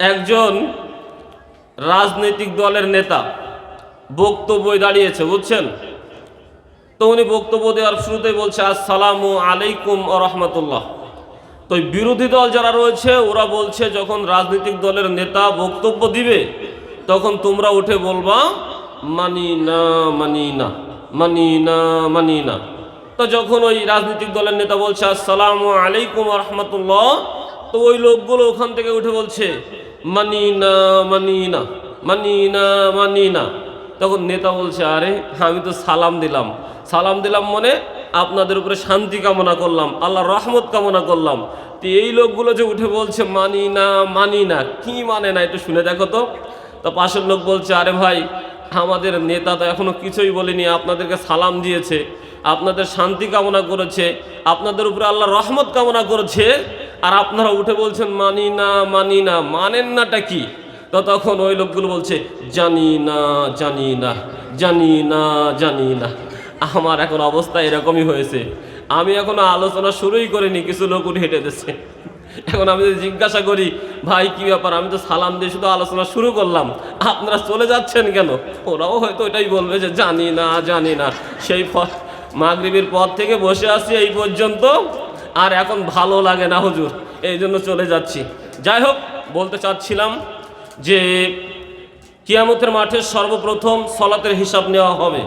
একজন রাজনৈতিক দলের নেতা বক্তব্য দাঁড়িয়েছে, বুঝছেন? তো উনি বক্তব্য দেওয়ার শুরুতেই বলছে, আসসালামু আলাইকুম রহমতুল্লাহ। তো বিরোধী দল যারা রয়েছে, ওরা বলছে, যখন রাজনৈতিক দলের নেতা বক্তব্য দিবে, তখন তোমরা উঠে বলবা, মানি না মানি না মানি না মানি না তো যখন ওই রাজনৈতিক দলের নেতা বলছে, আসসালামু আলাইকুম রহমতুল্লাহ, তো ওই লোকগুলো ওখান থেকে উঠে বলছে মানি না মানি না মানি না মানি না তখন নেতা বলছে, আরে, আমি তো সালাম দিলাম। সালাম দিলাম মনে আপনাদের উপরে শান্তি কামনা করলাম আল্লাহ রহমত কামনা করলাম। তো এই লোকগুলো যে উঠে বলছে মানি না মানি না কি মানে না, একটু শুনে দেখো তো। তো পাশের লোক বলছে, আরে ভাই, আমাদের নেতা তো এখনও কিছুই বলেনি, আপনাদেরকে সালাম দিয়েছে, আপনাদের শান্তি কামনা করেছে, আপনাদের উপরে আল্লাহ রহমত কামনা করেছে। আর আপনারা উঠে বলছেন, মানি না মানি না। মানেন নাটা কি? তো তখন ওই লোকগুলো বলছে, জানি না জানি না জানি না জানি না। আমার এখন অবস্থা এরকমই হয়েছে। আমি এখনও আলোচনা শুরুই করিনি, কিছু লোক উঠে হেঁটে দিচ্ছে এখন আমি যদি জিজ্ঞাসা করি, ভাই, কি ব্যাপার? আমি তো সালাম দিয়ে শুধু আলোচনা শুরু করলাম। আপনারা চলে যাচ্ছেন কেন? ওরাও হয়তো এটাই বলবে যে, জানি না জানি না। সেই মাগরিবের পর থেকে বসে আছি এই পর্যন্ত। আর এখন ভালো লাগে না, হুজুর। এই জন্য চলে যাচ্ছি। যাই হোক, বলতে চাচ্ছিলাম যে, কিয়ামতের মাঠে সর্বপ্রথম সলাতের হিসাব নেওয়া হবে।